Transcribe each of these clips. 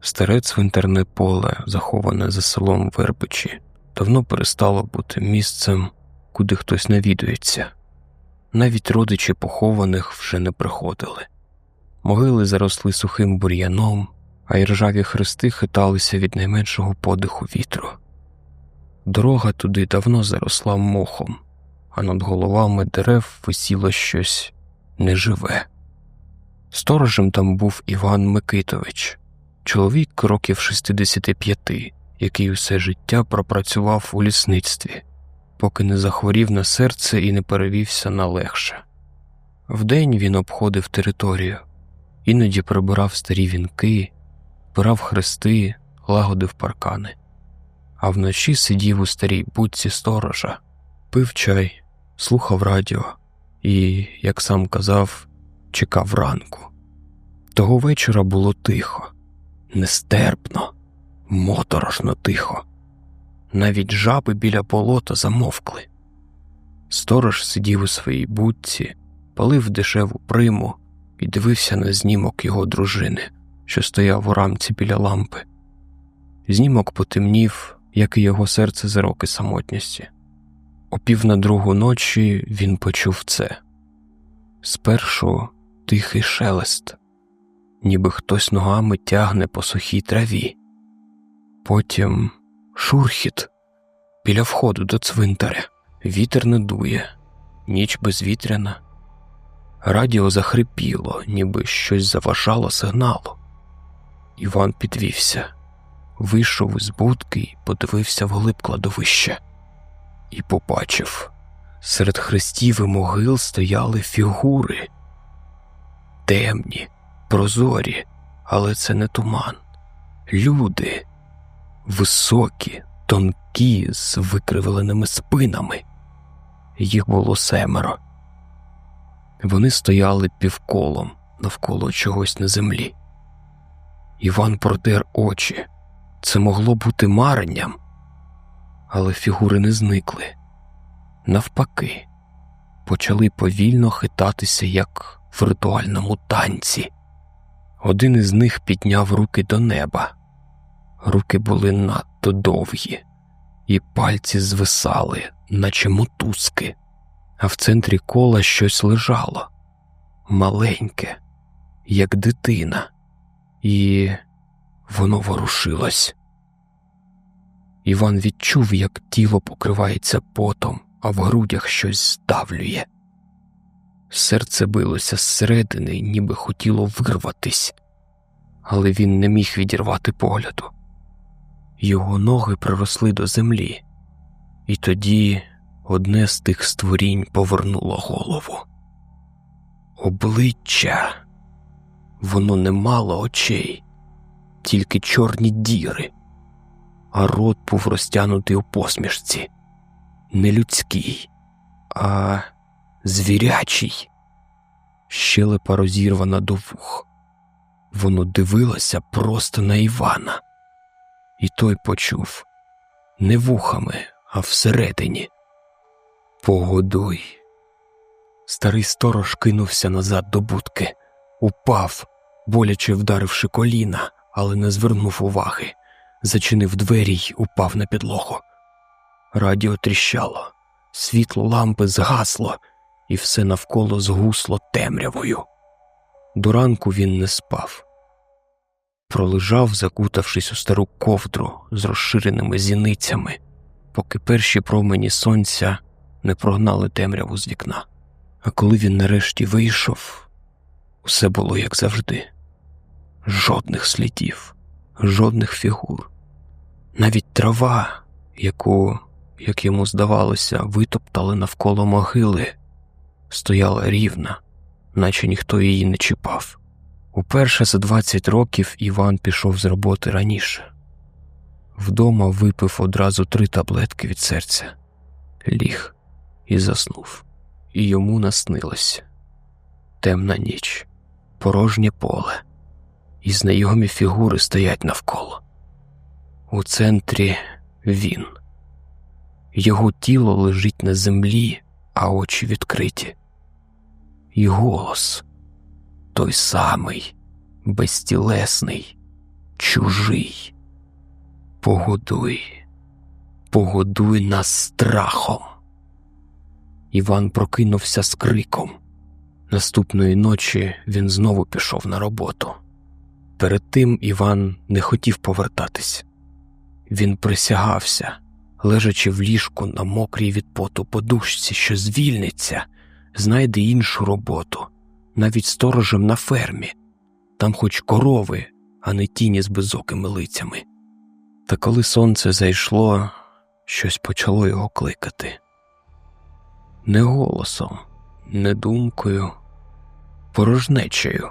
Старе цвинтарне поле, заховане за селом Вербичі, давно перестало бути місцем, куди хтось навідується. Навіть родичі похованих вже не приходили. Могили заросли сухим бур'яном, а й ржаві хрести хиталися від найменшого подиху вітру. Дорога туди давно заросла мохом, а над головами дерев висіло щось неживе. Сторожем там був Іван Микитович, чоловік років 65, який усе життя пропрацював у лісництві, поки не захворів на серце і не перевівся на легше. Вдень він обходив територію, іноді прибирав старі вінки, збирав хрести, лагодив паркани, а вночі сидів у старій будці сторожа, пив чай, слухав радіо і, як сам казав, чекав ранку. Того вечора було тихо, нестерпно, моторошно тихо. Навіть жаби біля болота замовкли. Сторож сидів у своїй будці, палив дешеву приму і дивився на знімок його дружини, що стояв у рамці біля лампи. Знімок потемнів, як і його серце за роки самотності. О пів на другу ночі він почув це спершу тихий шелест, ніби хтось ногами тягне по сухій траві, потім шурхіт біля входу до цвинтаря. Вітер не дує, ніч безвітряна. Радіо захрипіло, ніби щось заважало сигналу. Іван підвівся, вийшов із будки і подивився вглиб кладовища і побачив серед хрестів і могил стояли фігури темні, прозорі, але це не туман. Люди високі, тонкі, з викривленими спинами. Їх було семеро. Вони стояли півколом навколо чогось на землі. Іван протер очі. Це могло бути маренням, але фігури не зникли. Навпаки, почали повільно хитатися, як в ритуальному танці. Один із них підняв руки до неба. Руки були надто довгі, і пальці звисали, наче мотузки, а в центрі кола щось лежало маленьке, як дитина, і воно ворушилось. Іван відчув, як тіло покривається потом, а в грудях щось здавлює. Серце билося зсередини, ніби хотіло вирватись, але він не міг відірвати погляду. Його ноги приросли до землі, і тоді одне з тих створінь повернуло голову. Обличчя воно не мало очей, тільки чорні діри, а рот був розтянутий у посмішці, не людський, а звірячий, щелепа розірвана до вух. Воно дивилося просто на Івана, і той почув не вухами, а всередині. Погодуй. Старий сторож кинувся назад до будки, упав, боляче вдаривши коліна, але не звернув уваги, зачинив двері й упав на підлогу. Радіо тріщало, світло лампи згасло, і все навколо згусло темрявою. До ранку він не спав. Пролежав, закутавшись у стару ковдру з розширеними зіницями, поки перші промені сонця не прогнали темряву з вікна. А коли він нарешті вийшов, усе було як завжди. Жодних слідів, жодних фігур, навіть трава, яку, як йому здавалося, витоптали навколо могили, стояла рівна, наче ніхто її не чіпав. Уперше за 20 років Іван пішов з роботи раніше. Вдома випив одразу три таблетки від серця, ліг і заснув, і йому наснилось темна ніч, порожнє поле, і знайомі фігури стоять навколо. У центрі він. Його тіло лежить на землі, а очі відкриті. І голос той самий, безтілесний, чужий. Погодуй, погодуй нас страхом. Іван прокинувся з криком. Наступної ночі він знову пішов на роботу. Перед тим Іван не хотів повертатись. Він присягався, лежачи в ліжку на мокрій від поту подушці, що звільниться, знайде іншу роботу, навіть сторожем на фермі, там хоч корови, а не тіні з безокими лицями. Та коли сонце зайшло, щось почало його кликати. Не голосом, не думкою, порожнечею.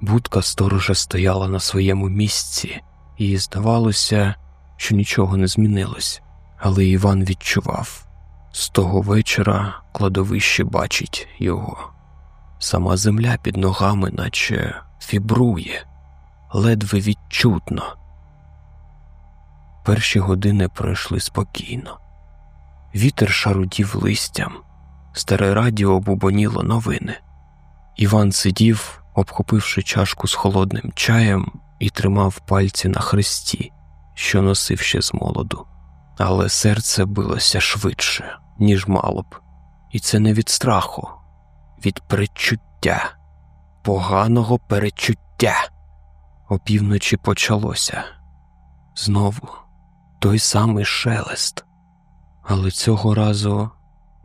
Будка сторожа стояла на своєму місці, і здавалося, що нічого не змінилось, але Іван відчував з того вечора кладовище бачить його. Сама земля під ногами, наче фібрує, ледве відчутно. Перші години пройшли спокійно. Вітер шарудів листям, старе радіо бубоніло новини. Іван сидів, обхопивши чашку з холодним чаєм, і тримав пальці на хресті, що носив ще з молоду. Але серце билося швидше, ніж мало б, і це не від страху, від перечуття, поганого перечуття. Опівночі почалося знову той самий шелест, але цього разу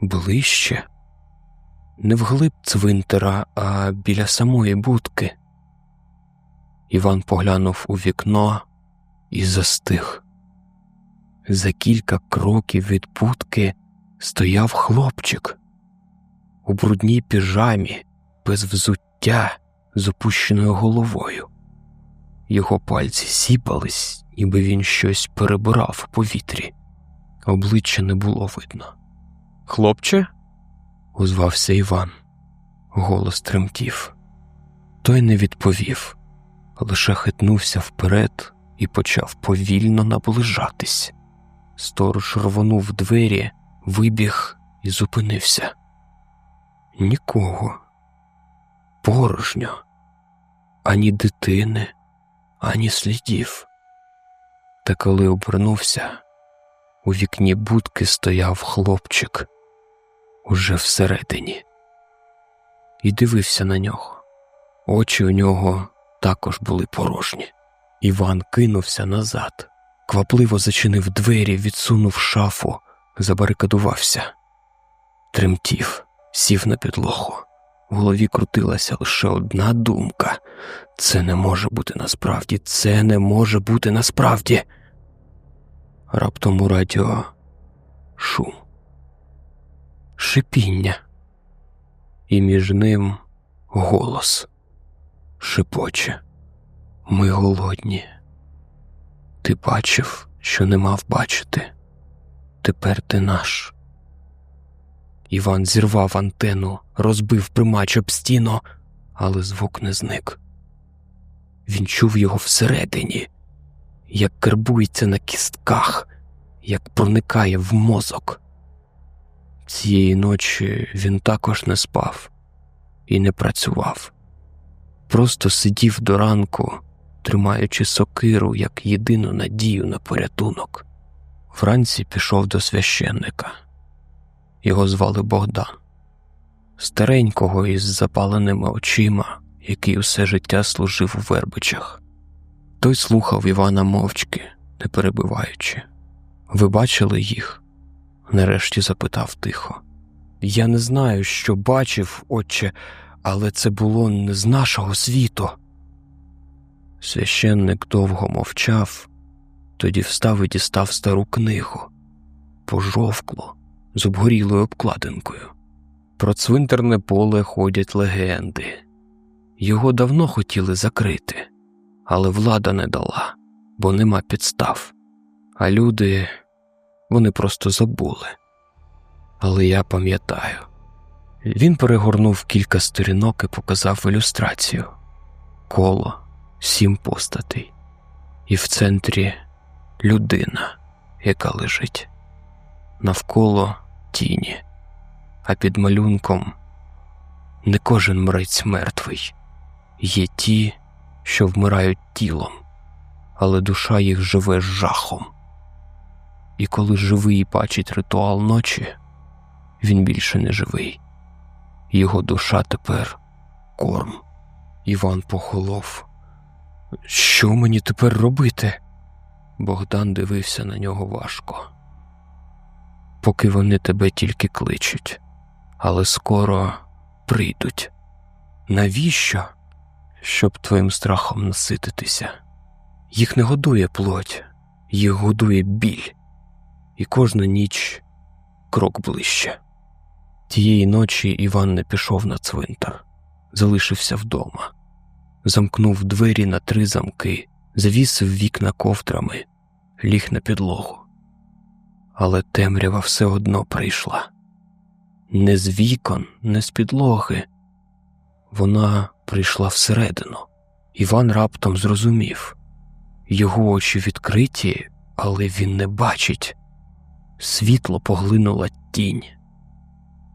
ближче, не вглиб цвинтара, а біля самої будки. Іван поглянув у вікно і застиг. За кілька кроків від будки стояв хлопчик у брудній піжамі, без взуття, з опущеною головою. Його пальці сіпались, ніби він щось перебирав у повітрі. Обличчя не було видно. Хлопче? озвався Іван. Голос тремтів. Той не відповів, лише хитнувся вперед і почав повільно наближатись. Сторож рвонув двері, вибіг і зупинився. Нікого, порожньо, ані дитини, ані слідів. Та коли обернувся, у вікні будки стояв хлопчик уже всередині, і дивився на нього. Очі у нього також були порожні. Іван кинувся назад, квапливо зачинив двері, відсунув шафу, забарикадувався, тремтів, сів на підлогу. В голові крутилася лише одна думка це не може бути насправді, це не може бути насправді. Раптом у радіо шум, шипіння, і між ним голос шипоче. Ми голодні. Ти бачив, що не мав бачити. Тепер ти наш. Іван зірвав антенну, розбив примач об стіну, але звук не зник. Він чув його всередині, як кербується на кістках, як проникає в мозок. Цієї ночі він також не спав і не працював, просто сидів до ранку, тримаючи сокиру як єдину надію на порятунок. Вранці пішов до священника. Його звали Богдан, старенького із запаленими очима, який усе життя служив у Вербичах. Той слухав Івана мовчки, не перебиваючи. Ви бачили їх? Нарешті запитав тихо. Я не знаю, що бачив, отче, але це було не з нашого світу. Священник довго мовчав, тоді встав і дістав стару книгу, пожовклу, з обгорілою обкладинкою. Про цвинтарне поле ходять легенди. Його давно хотіли закрити, але влада не дала, бо нема підстав. А люди вони просто забули. Але я пам'ятаю. Він перегорнув кілька сторінок і показав ілюстрацію коло, сім постатей, і в центрі людина, яка лежить, навколо тіні, а під малюнком не кожен мрець мертвий, є ті, що вмирають тілом, але душа їх живе жахом. І коли живий бачить ритуал ночі, він більше не живий. Його душа тепер корм. Іван похолов. Що мені тепер робити? Богдан дивився на нього важко. Поки вони тебе тільки кличуть, але скоро прийдуть. Навіщо? Щоб твоїм страхом насититися. Їх не годує плоть, їх годує біль, і кожна ніч крок ближче. Тієї ночі Іван не пішов на цвинтар, залишився вдома, замкнув двері на три замки, завісив вікна ковдрами, ліг на підлогу. Але темрява все одно прийшла не з вікон, не з підлоги. Вона прийшла всередину. Іван раптом зрозумів його очі відкриті, але він не бачить. Світло поглинула тінь.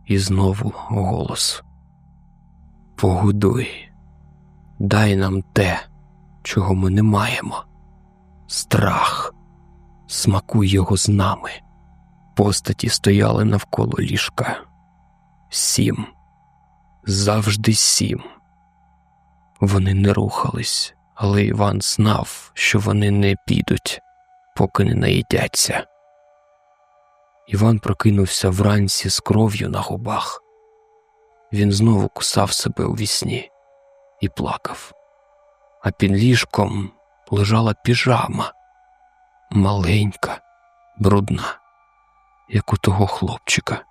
І знову голос Погодуй, дай нам те, чого ми не маємо. Страх, смакуй його з нами. Постаті стояли навколо ліжка. Сім, завжди сім. Вони не рухались, але Іван знав, що вони не підуть, поки не наїдяться. Іван прокинувся вранці з кров'ю на губах. Він знову кусав себе у вісні і плакав, а під ліжком лежала піжама, маленька, брудна, як у того хлопчика.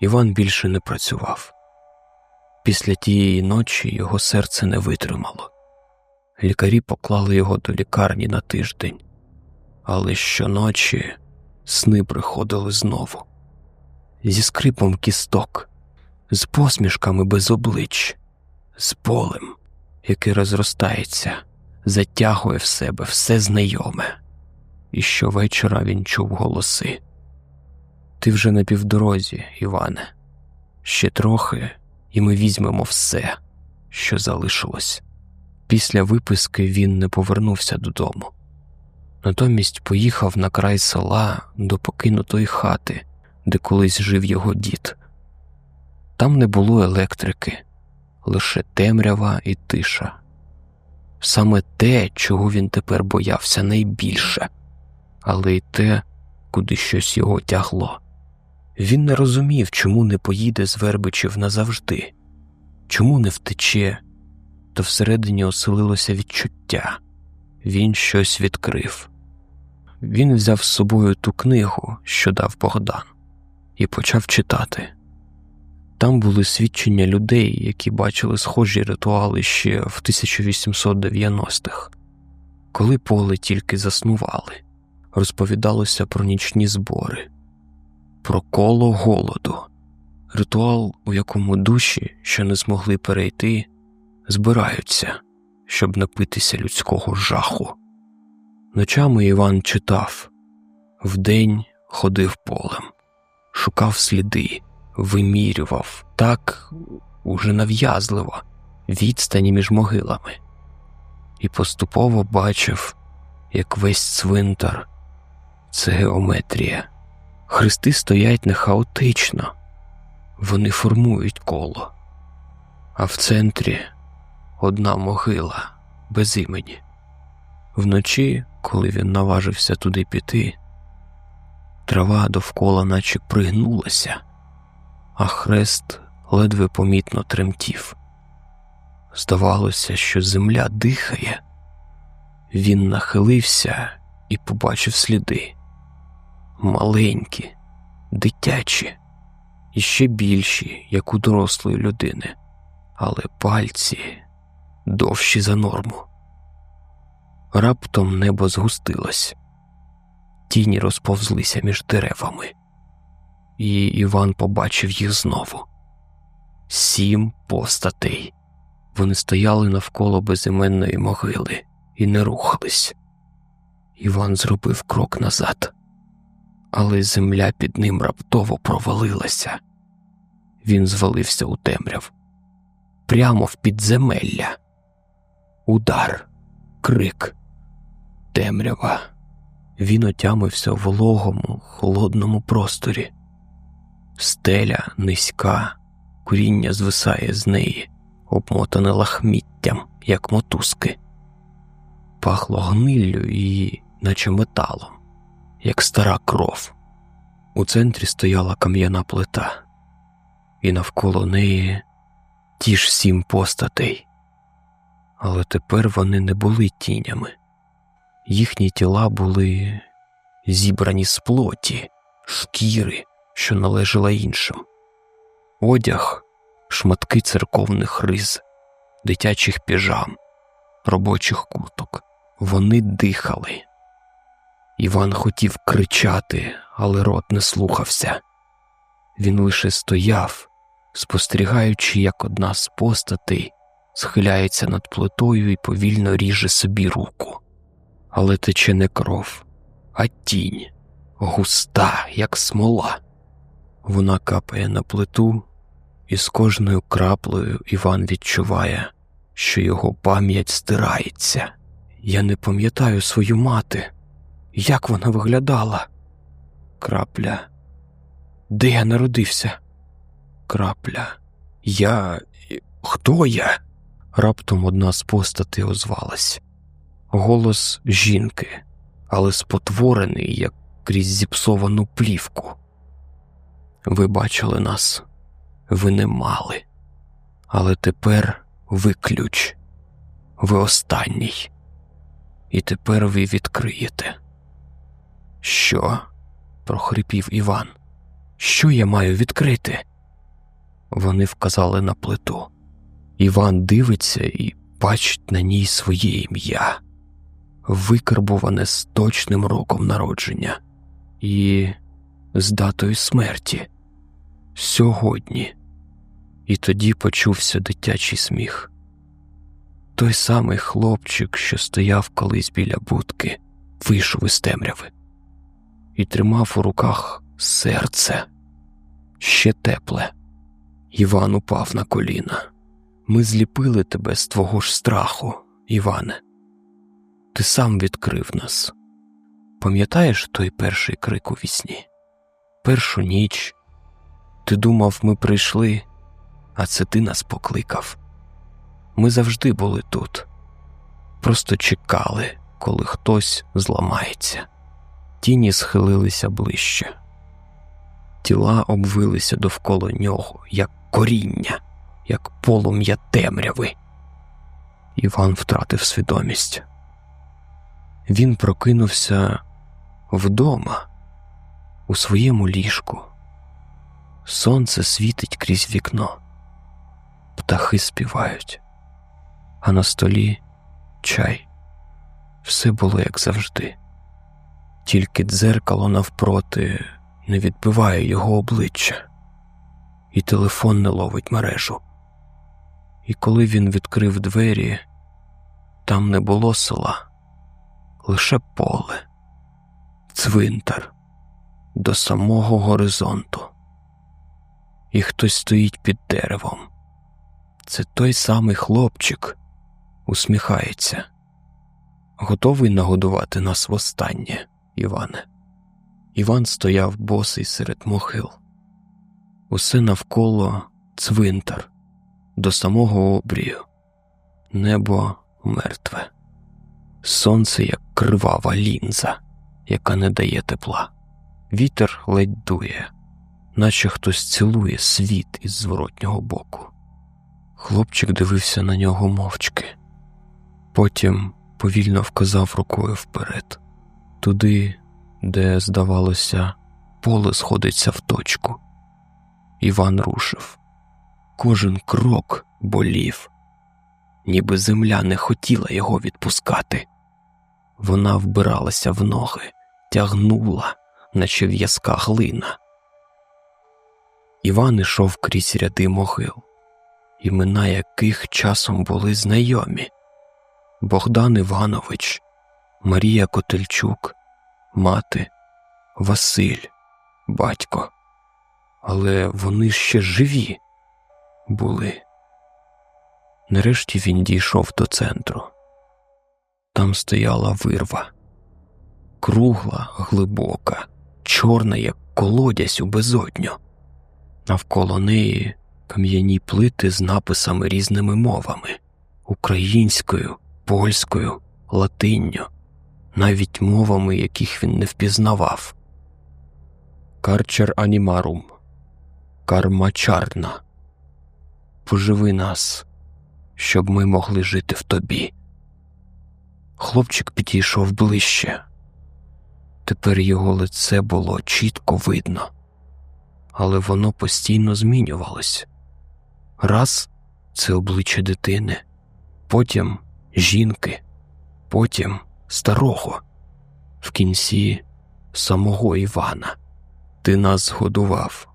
Іван більше не працював. Після тієї ночі його серце не витримало. Лікарі поклали його до лікарні на тиждень, але щоночі сни приходили знову зі скрипом кісток, з посмішками без облич, з болем, який розростається, затягує в себе все знайоме. І щовечора він чув голоси. Ти вже на півдорозі, Іване, ще трохи, і ми візьмемо все, що залишилось. Після виписки він не повернувся додому. Натомість поїхав на край села до покинутої хати, де колись жив його дід. Там не було електрики, лише темрява і тиша. Саме те, чого він тепер боявся найбільше, але й те, куди щось його тягло. Він не розумів, чому не поїде з Вербичів назавжди, чому не втече, то всередині оселилося відчуття він щось відкрив. Він взяв з собою ту книгу, що дав Богдан, і почав читати. Там були свідчення людей, які бачили схожі ритуали ще в 1890-х, коли поле тільки заснували, розповідалося про нічні збори, про коло голоду, ритуал, у якому душі, що не змогли перейти, збираються, щоб напитися людського жаху. Ночами Іван читав, вдень ходив полем, шукав сліди, вимірював так уже нав'язливо відстані між могилами, і поступово бачив, як весь цвинтар це геометрія. Хрести стоять не хаотично, вони формують коло, а в центрі одна могила без імені. Вночі, коли він наважився туди піти, трава довкола наче пригнулася, а хрест ледве помітно тремтів. Здавалося, що земля дихає. Він нахилився і побачив сліди маленькі, дитячі, і ще більші, як у дорослої людини, але пальці довші за норму. Раптом небо згустилось, тіні розповзлися між деревами, і Іван побачив їх знову. Сім постатей. Вони стояли навколо безіменної могили і не рухались. Іван зробив крок назад, але земля під ним раптово провалилася. Він звалився у темряв, прямо в підземелля. Удар, крик, темрява. Він отямився в вологому, холодному просторі. Стеля низька, коріння звисає з неї, обмотане лахміттям, як мотузки. Пахло гниллю і, наче металом, як стара кров. У центрі стояла кам'яна плита, і навколо неї ті ж сім постатей. Але тепер вони не були тінями. Їхні тіла були зібрані з плоті, шкіри, що належала іншим, одяг, шматки церковних риз, дитячих піжам, робочих курток. Вони дихали. Іван хотів кричати, але рот не слухався. Він лише стояв, спостерігаючи, як одна з постатей схиляється над плитою і повільно ріже собі руку але тече не кров, а тінь, густа, як смола. Вона капає на плиту, і з кожною краплею Іван відчуває, що його пам'ять стирається. Я не пам'ятаю свою мати, як вона виглядала. Крапля. Де я народився? Крапля. Я. Хто я? Раптом одна з постатей озвалась голос жінки, але спотворений, як крізь зіпсовану плівку. Ви бачили нас, ви не мали, але тепер ви ключ, ви останній, і тепер ви відкриєте. Що? прохрипів Іван. Що я маю відкрити? Вони вказали на плиту. Іван дивиться і бачить на ній своє ім'я викарбуване з точним роком народження і з датою смерті сьогодні. І тоді почувся дитячий сміх. Той самий хлопчик, що стояв колись біля будки, вийшов із темряви і тримав у руках серце ще тепле. Іван упав на коліна. Ми зліпили тебе з твого ж страху, Іване. Ти сам відкрив нас. Пам'ятаєш той перший крик у вісні? Першу ніч ти думав, ми прийшли, а це ти нас покликав. Ми завжди були тут, просто чекали, коли хтось зламається. Тіні схилилися ближче, тіла обвилися довкола нього, як коріння, як полум'я темряви. Іван втратив свідомість. Він прокинувся вдома, у своєму ліжку. Сонце світить крізь вікно, птахи співають, а на столі чай. Все було як завжди, тільки дзеркало навпроти не відбиває його обличчя, і телефон не ловить мережу. І коли він відкрив двері, там не було села лише поле, цвинтар до самого горизонту. І хтось стоїть під деревом. Це той самий хлопчик усміхається, готовий нагодувати нас востаннє, Іване. Іван стояв босий серед могил. Усе навколо цвинтар, до самого обрію, небо мертве сонце як кривава лінза, яка не дає тепла. Вітер ледь дує, наче хтось цілує світ із зворотнього боку. Хлопчик дивився на нього мовчки, потім повільно вказав рукою вперед, туди, де, здавалося, поле сходиться в точку. Іван рушив. Кожен крок болів, ніби земля не хотіла його відпускати. Вона вбиралася в ноги, тягнула, наче в'язка глина. Іван ішов крізь ряди могил, імена яких часом були знайомі Богдан Іванович, Марія Котельчук, мати, Василь, батько. Але вони ще живі були. Нарешті він дійшов до центру. Там стояла вирва, кругла, глибока, чорна, як колодязь у безодню. Навколо неї кам'яні плити з написами різними мовами українською, польською, латинню, навіть мовами, яких він не впізнавав. Карчер анімарум, кармачарна. Поживи нас, щоб ми могли жити в тобі. Хлопчик підійшов ближче. Тепер його лице було чітко видно, але воно постійно змінювалось. Раз це обличчя дитини, потім жінки, потім старого, в кінці самого Івана. Ти нас згодував,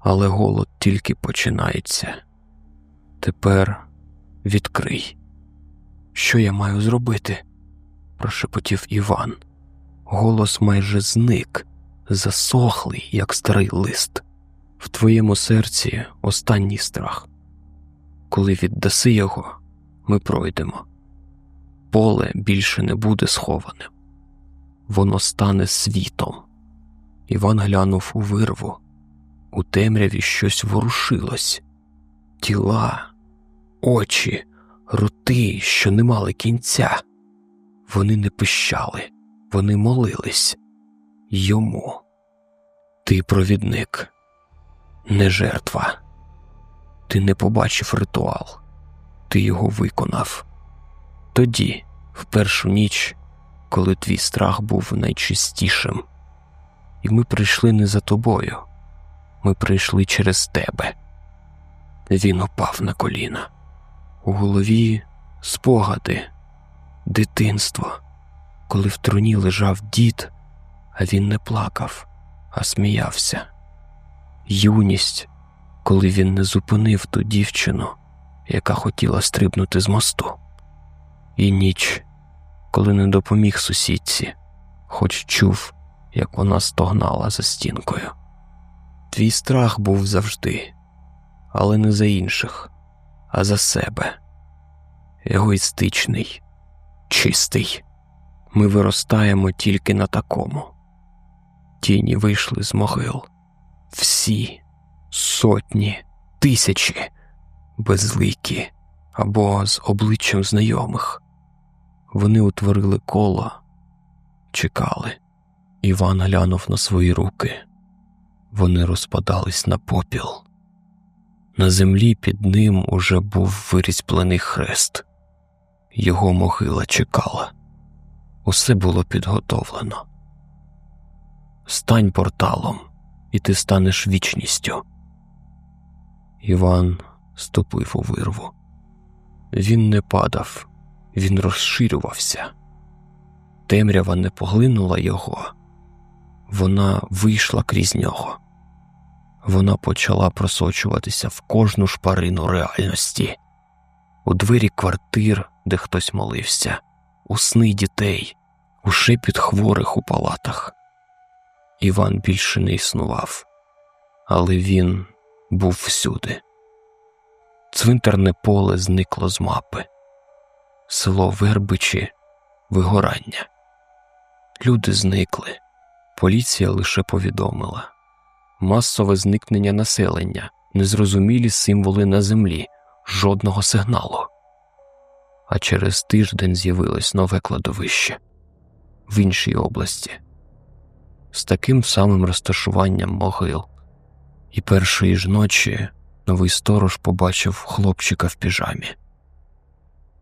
але голод тільки починається. Тепер відкрий. Що я маю зробити? прошепотів Іван. Голос майже зник, засохлий, як старий лист. В твоєму серці останній страх. Коли віддаси його, ми пройдемо. Поле більше не буде схованим, воно стане світом. Іван глянув у вирву. У темряві щось ворушилось, тіла, очі, роти, що не мали кінця. Вони не пищали, вони молились йому. Ти провідник, не жертва. Ти не побачив ритуал, ти його виконав. Тоді, в першу ніч, коли твій страх був найчистішим, і ми прийшли не за тобою, ми прийшли через тебе. Він упав на коліна. У голові спогади, дитинство, коли в труні лежав дід, а він не плакав, а сміявся. Юність, коли він не зупинив ту дівчину, яка хотіла стрибнути з мосту, і ніч, коли не допоміг сусідці, хоч чув, як вона стогнала за стінкою. Твій страх був завжди, але не за інших, а за себе. Егоїстичний, чистий. Ми виростаємо тільки на такому. Тіні вийшли з могил. Всі сотні, тисячі, безликі або з обличчям знайомих. Вони утворили коло, чекали. Іван глянув на свої руки. Вони розпадались на попіл. На землі під ним уже був вирізблений хрест. Його могила чекала. Усе було підготовлено. Стань порталом, і ти станеш вічністю. Іван ступив у вирву. Він не падав, він розширювався. Темрява не поглинула його, вона вийшла крізь нього. Вона почала просочуватися в кожну шпарину реальності, у двері квартир, де хтось молився, у сни дітей, у шепіт хворих у палатах. Іван більше не існував, але він був всюди. Цвинтарне поле зникло з мапи, село Вербичі, вигорання. Люди зникли, поліція лише повідомила масове зникнення населення, незрозумілі символи на землі, жодного сигналу. А через тиждень з'явилось нове кладовище в іншій області з таким самим розташуванням могил, і першої ж ночі новий сторож побачив хлопчика в піжамі.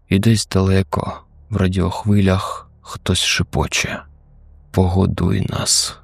І десь далеко, в радіохвилях, хтось шепоче Погодуй нас.